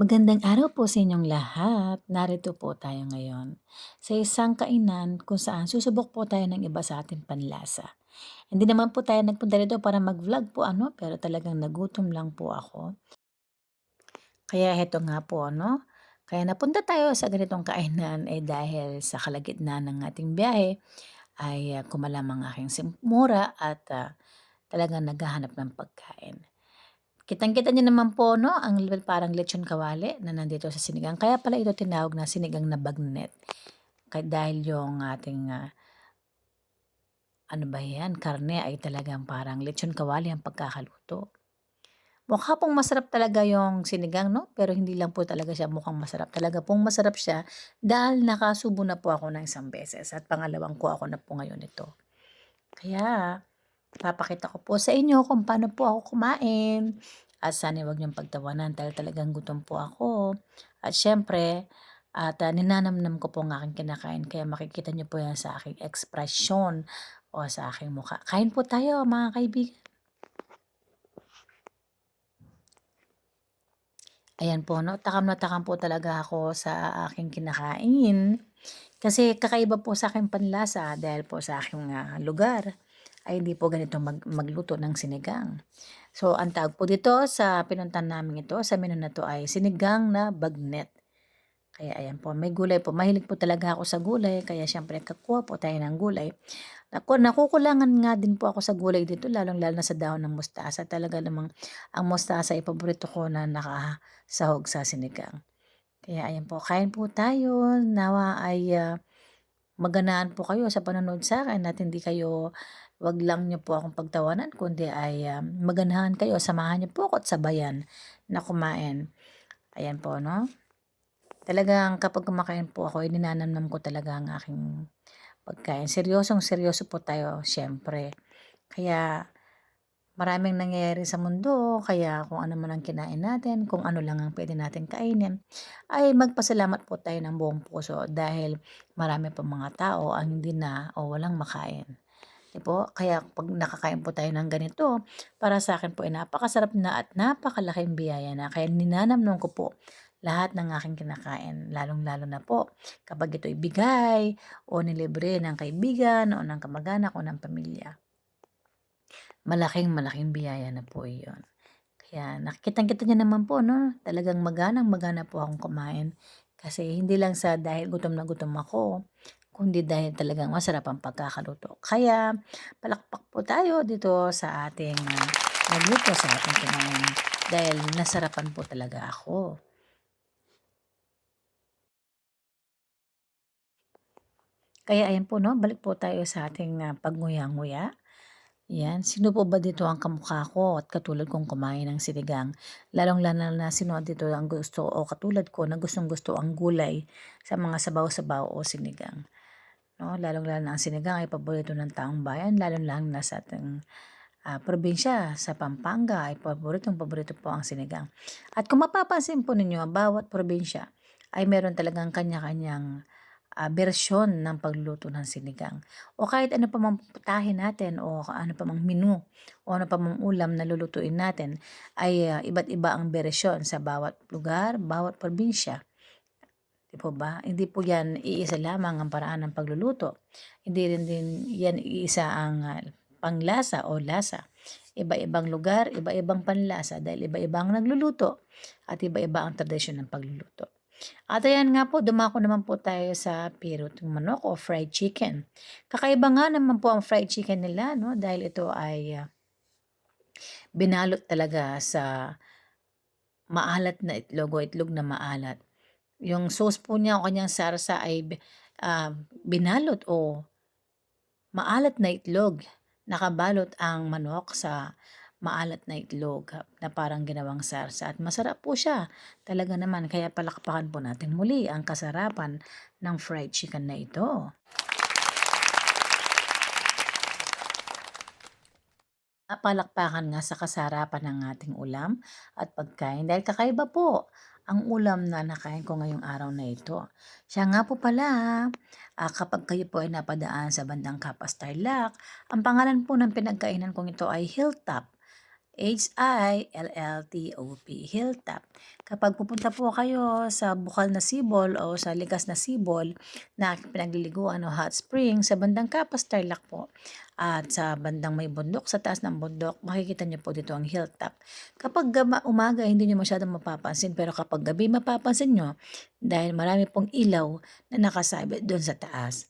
Magandang araw po sa inyong lahat. Narito po tayo ngayon sa isang kainan kung saan susubok po tayo ng iba sa ating panlasa. Hindi naman po tayo nagpunta dito para mag-vlog po ano, pero talagang nagutom lang po ako. Kaya heto nga po ano, kaya napunta tayo sa ganitong kainan eh dahil sa kalagitnaan ng ating biyahe ay uh, kumalam ang aking simura at ah, talagang naghahanap ng pagkain. Kitang-kita niyo naman po 'no, ang parang lechon kawali na nandito sa sinigang. Kaya pala ito tinawag na sinigang na bagnet. Kaya dahil yung ating, ah, ano ba 'yan, karne ay talagang parang lechon kawali ang pagkakaluto. Mukha pong masarap talaga yung sinigang 'no, pero hindi lang po talaga siya mukhang masarap. Talaga pong masarap siya dahil nakasubo na po ako ng isang beses at pangalawang ko ako na po ngayon ito. Kaya Papakita ko po sa inyo kung paano po ako kumain. At sana huwag niyong pagtawanan dahil talagang gutom po ako. At syempre, at uh, ninanamnam ko po ang aking kinakain kaya makikita niyo po yan sa aking ekspresyon o sa aking mukha. Kain po tayo mga kaibigan. Ayan po, no? Takam na takam po talaga ako sa aking kinakain. Kasi kakaiba po sa aking panlasa dahil po sa aking uh, lugar ay hindi po ganito mag magluto ng sinigang. So, ang tawag po dito sa pinuntahan namin ito, sa menu na to ay sinigang na bagnet. Kaya ayan po, may gulay po. Mahilig po talaga ako sa gulay, kaya siyempre kakuha po tayo ng gulay. Naku, nakukulangan nga din po ako sa gulay dito, lalong-lalo na sa dahon ng mustasa. Talaga namang ang mustasa ay paborito ko na nakasahog sa sinigang. Kaya ayan po, kain po tayo. Nawa ay uh, maganaan po kayo sa panonood sa akin at hindi kayo Wag lang niyo po akong pagtawanan kundi ay, um, maganahan kayo, samahan niyo po ako at sabayan na kumain. Ayan po 'no. Talagang kapag kumakain po ako, ininanamnam ko talaga ang aking pagkain. Seryosong-seryoso po tayo siyempre. Kaya maraming nangyayari sa mundo, kaya kung ano man ang kinain natin, kung ano lang ang pwede natin kainin, ay magpasalamat po tayo ng buong puso dahil marami pang mga tao ang hindi na o walang makain. 'Di po? Kaya 'pag nakakain po tayo ng ganito, para sa akin po ay napakasarap na at napakalaking biyaya na. Kaya ninanamnam ko po lahat ng aking kinakain, lalong-lalo na po kapag ito'y bigay o nilibre ng kaibigan o ng kamag-anak o ng pamilya. Malaking malaking biyaya na po iyon. Kaya nakikitang-kita niyo naman po 'no, talagang maganang-magana po akong kumain. Kasi hindi lang sa dahil gutom na gutom ako, kundi dahil talagang masarap ang pagkakaluto. Kaya palakpak po tayo dito sa ating nagluto sa ating kinain dahil nasarapan po talaga ako. Kaya ayan po no, balik po tayo sa ating uh, pagnguya-nguya. Yan, sino po ba dito ang kamukha ko at katulad kong kumain ng sinigang? Lalong-lalo na sino dito ang gusto o katulad ko na gustong-gusto ang gulay sa mga sabaw-sabaw o sinigang. No, lalong-lalo na ang sinigang ay paborito ng taong bayan, lalong-lalo na sa ating uh, probinsya, sa Pampanga ay paboritong-paborito po ang sinigang. At kung mapapansin po ninyo, bawat probinsya ay meron talagang kanya-kanyang uh, bersyon ng pagluluto ng sinigang. O kahit ano pa mang putahin natin o ano pa mang menu o ano pa mang ulam na lulutuin natin ay uh, iba't iba ang bersyon sa bawat lugar, bawat probinsya. Di po ba? Hindi po yan iisa lamang ang paraan ng pagluluto. Hindi rin din yan iisa ang uh, panglasa o lasa. Iba-ibang lugar, iba-ibang panlasa dahil iba-iba ang nagluluto at iba-iba ang tradisyon ng pagluluto. At ayan nga po, dumako naman po tayo sa pirutong manok o fried chicken. Kakaiba nga naman po ang fried chicken nila, no? Dahil ito ay uh, binalot talaga sa maalat na itlog o itlog na maalat. Yung sauce po niya o kanyang sarsa ay ah, binalot o maalat na itlog. Nakabalot ang manok sa maalat na itlog na parang ginawang sarsa at masarap po siya. Talaga naman kaya palakpakan po natin muli ang kasarapan ng fried chicken na ito. Palakpakan nga sa kasarapan ng ating ulam at pagkain dahil kakaiba po ang ulam na nakain ko ngayong araw na ito. Siya nga po pala, ah, kapag kayo po ay napadaan sa bandang Kapas Tarlac, ang pangalan po ng pinagkainan kong ito ay Hilltop. H-I-L-L-T-O-P, Hilltop. Kapag pupunta po kayo sa bukal na sibol o sa ligas na sibol na pinagliliguan o hot spring sa bandang Kapas, Tarlac po at sa bandang may bundok, sa taas ng bundok, makikita niyo po dito ang hilltop. Kapag umaga, hindi niyo masyadong mapapansin pero kapag gabi, mapapansin niyo dahil marami pong ilaw na nakasabit doon sa taas.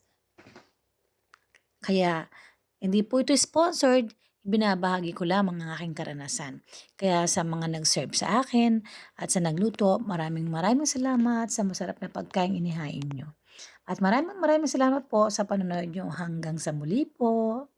Kaya hindi po ito sponsored, ibinabahagi ko lamang ang aking karanasan. Kaya sa mga nag-serve sa akin at sa nagluto, maraming maraming salamat sa masarap na pagkain inihain nyo. At maraming maraming salamat po sa panonood nyo hanggang sa muli po.